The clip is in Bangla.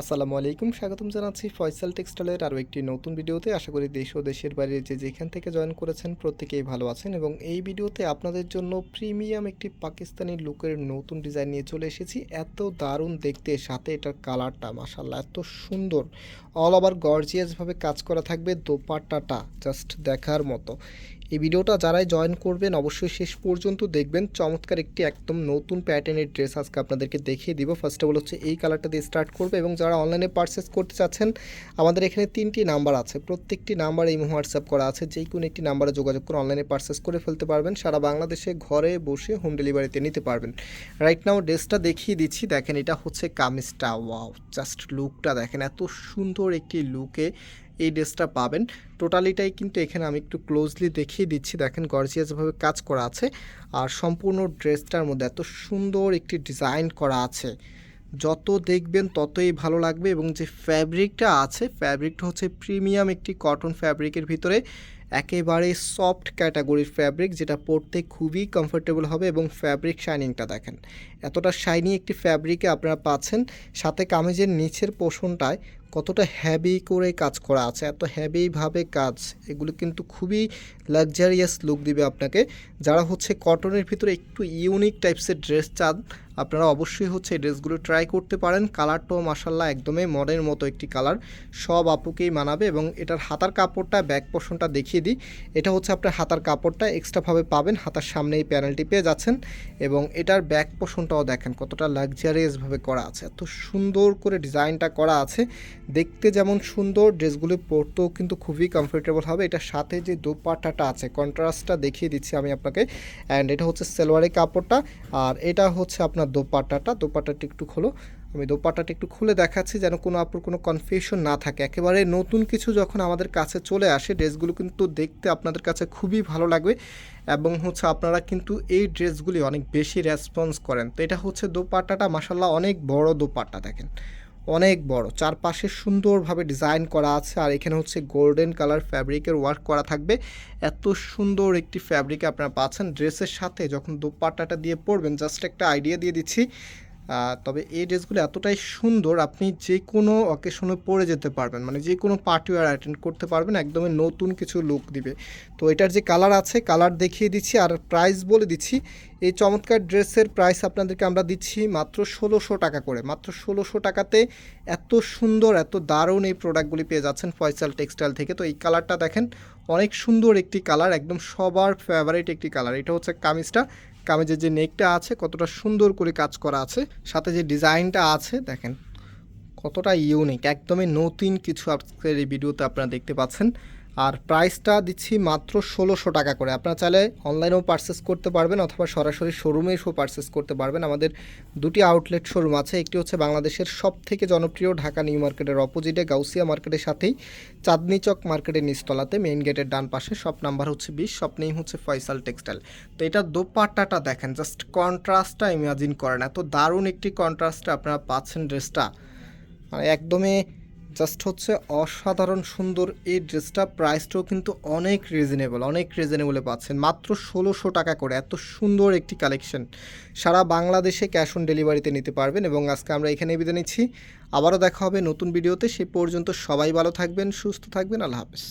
আসসালামু আলাইকুম, স্বাগতম জানাচ্ছি ফয়সাল টেক্সটাইলের আরও একটি নতুন ভিডিওতে। আশা করি দেশ ও দেশের বাইরে যে যেখান থেকে জয়েন করেছেন প্রত্যেকেই ভালো আছেন এবং এই ভিডিওতে আপনাদের জন্য প্রিমিয়াম একটি পাকিস্তানি লুকের নতুন ডিজাইন নিয়ে চলে এসেছি। এত দারুণ দেখতে, সাথে এটার কালারটা মাসাল্লাহ এত সুন্দর। অল ওভার গর্জিয়াসভাবে কাজ করা থাকবে দোপাট্টাটা জাস্ট দেখার মতো। এই ভিডিওটা যারাই জয়েন করবেন, অবশ্যই শেষ পর্যন্ত দেখবেন। চমৎকার একটি একদম নতুন প্যাটার্নের ড্রেস আজকে আপনাদেরকে দেখিয়ে দিব। ফার্স্ট অফ অল হচ্ছে এই কালারটা দিয়ে স্টার্ট করবে এবং যারা অনলাইনে পারচেস করতে চাচ্ছেন, আমাদের এখানে তিনটি নাম্বার আছে। প্রত্যেকটি নাম্বার এই হোয়াটসঅ্যাপ করা আছে। যেই কোনো একটি নাম্বারে যোগাযোগ করে অনলাইনে পারচেস করে ফেলতে পারবেন। সারা বাংলাদেশে ঘরে বসে হোম ডেলিভারিতে নিতে পারবেন। রাইট নাও ড্রেসটা দেখিয়ে দিচ্ছি। দেখেন এটা হচ্ছে কামিজটা। ওয়াও জাস্ট লুকটা দেখেন। এত সুন্দর একটি লুকে এই ড্রেসটা পাবেন। টোটালিটাই কিন্তু এখানে আমি একটু ক্লোজলি দেখিয়ে দিচ্ছি। দেখেন গর্জিয়াসভাবে কাজ করা আছে। আর সম্পূর্ণ ড্রেসটার মধ্যে এত সুন্দর একটি ডিজাইন করা আছে। যত দেখবেন ততই ভালো লাগবে এবং যে ফ্যাব্রিকটা আছে ফ্যাব্রিকটা হচ্ছে প্রিমিয়াম একটি কটন ফ্যাব্রিকের ভিতরে। একেবারে সফট ক্যাটাগরির ফ্যাব্রিক যেটা পরতে খুবই কমফোর্টেবল হবে এবং ফ্যাব্রিক শাইনিংটা দেখেন। এতটা শাইনি একটি ফ্যাব্রিকে আপনারা পাচ্ছেন, সাথে কামিজের নিচের পোষণটায় কতটা হ্যাভি করে কাজ করা আছে, এত হ্যাভিভাবে কাজ, এগুলো কিন্তু খুবই লাক্সারিয়াস লুক দিবে আপনাকে। যারা হচ্ছে কটনের ভিতরে একটু ইউনিক টাইপসের ড্রেস চান, আপনারা অবশ্যই হচ্ছে এই ড্রেসগুলো ট্রাই করতে পারেন। কালারটাও মাসাল্লাহ একদমই মডের মতো একটি কালার সব আপুকেই মানাবে এবং এটার হাতার কাপড়টা ব্যাক পোষণটা দেখিয়ে দিই। এটা হচ্ছে আপনার হাতার কাপড়টা এক্সট্রাভাবে পাবেন। হাতার সামনে এই প্যানেলটি পেয়ে যাচ্ছেন এবং এটার ব্যাক পোর্শনটাও দেখেন কতটা লাক্সারিয়াসভাবে করা আছে। এত সুন্দর করে ডিজাইনটা করা আছে। দেখতে যেমন সুন্দর ড্রেসগুলো পরতেও কিন্তু খুবই কমফোর্টেবল হবে। এটার সাথে যে দোপাট্টাটা আছে কন্ট্রাস্টটা দেখিয়ে দিচ্ছি আমি আপনাকে। অ্যান্ড এটা হচ্ছে সেলোয়ারের কাপড়টা। আর এটা হচ্ছে আপনার দোপাট্টাটা। দোপাট্টাটা একটু খোলো। আমি দোপাট্টাটা একটু খুলে দেখাচ্ছি যেন কোনো আপুর কোনো কনফিউশন না থাকে। একেবারে নতুন কিছু যখন আমাদের কাছে চলে আসে, ড্রেসগুলো কিন্তু দেখতে আপনাদের কাছে খুবই ভালো লাগবে এবং হচ্ছে আপনারা কিন্তু এই ড্রেসগুলি অনেক বেশি রেসপন্স করেন। তো এটা হচ্ছে দোপাট্টাটা মাসাল্লাহ অনেক বড় দোপাট্টা দেখেন। অনেক বড়, চারপাশে সুন্দরভাবে ডিজাইন করা আছে আর এখানে হচ্ছে গোল্ডেন কালার ফ্যাব্রিকের ওয়ার্ক করা থাকবে। এত সুন্দর একটি ফ্যাব্রিক আপনারা পাচ্ছেন। ড্রেসের সাথে যখন দোপাট্টাটা দিয়ে পরবেন জাস্ট একটা আইডিয়া দিয়ে দিচ্ছি। তবে এই ড্রেসগুলো এতটাই সুন্দর, আপনি যে কোনো অকেশনে পরে যেতে পারবেন। মানে যে কোনো পার্টি ওয়ার অ্যাটেন্ড করতে পারবেন, একদমই নতুন কিছু লুক দিবে। তো এটার যে কালার আছে কালার দেখিয়ে দিচ্ছি আর প্রাইস বলে দিচ্ছি। এই চমৎকার ড্রেসের প্রাইস আপনাদেরকে আমরা দিচ্ছি মাত্র ষোলোশো টাকা করে। মাত্র ষোলোশো টাকাতে এত সুন্দর, এত দারুণ এই প্রোডাক্টগুলি পেয়ে যাচ্ছেন ফয়সাল টেক্সটাইল থেকে। তো এই কালারটা দেখেন, অনেক সুন্দর একটি কালার একদম সবার ফেভারিট একটি কালার এটা হচ্ছে কামিজটা। কামিজের যে নেকটা আছে, কতটা সুন্দর করে কাজ করা আছে, সাথে যে ডিজাইনটা আছে, দেখেন কতটা ইউনিক একদমই নতুন কিছু আজকের এই ভিডিওতে আপনারা দেখতে পাচ্ছেন। আর প্রাইসটা দিচ্ছি মাত্র ষোলোশো টাকা করে। আপনারা চাইলে অনলাইনেও পারচেস করতে পারবেন অথবা সরাসরি শোরুমে এসেও পারচেস করতে পারবেন। আমাদের দুটি আউটলেট শোরুম আছে। একটি হচ্ছে বাংলাদেশের সব থেকে জনপ্রিয় ঢাকা নিউ মার্কেটের অপোজিটে গাউসিয়া মার্কেটের সাথেই চাঁদনি চক মার্কেটের নিচতলাতে মেইন গেটের ডান পাশে। শপ নাম্বার হচ্ছে বিশ শপ নেই হচ্ছে ফয়সাল টেক্সটাইল তো এটা দোপাট্টাটা দেখেন জাস্ট কন্ট্রাস্টটা ইমাজিন করেন। এত দারুণ একটি কন্ট্রাস্টে আপনারা পাচ্ছেন ড্রেসটা মানে একদমই জাস্ট হচ্ছে অসাধারণ সুন্দর এই ড্রেসটা প্রাইসটাও কিন্তু অনেক রিজনেবল অনেক রিজনেবলে পাচ্ছেন। মাত্র ষোলোশো টাকা করে, এত সুন্দর একটি কালেকশন সারা বাংলাদেশে ক্যাশ অন ডেলিভারিতে নিতে পারবেন এবং আজকে আমরা এখানে বিদে নিচ্ছি। আবারও দেখা হবে নতুন ভিডিওতে সে পর্যন্ত সবাই ভালো থাকবেন, সুস্থ থাকবেন। আল্লাহ হাফেজ।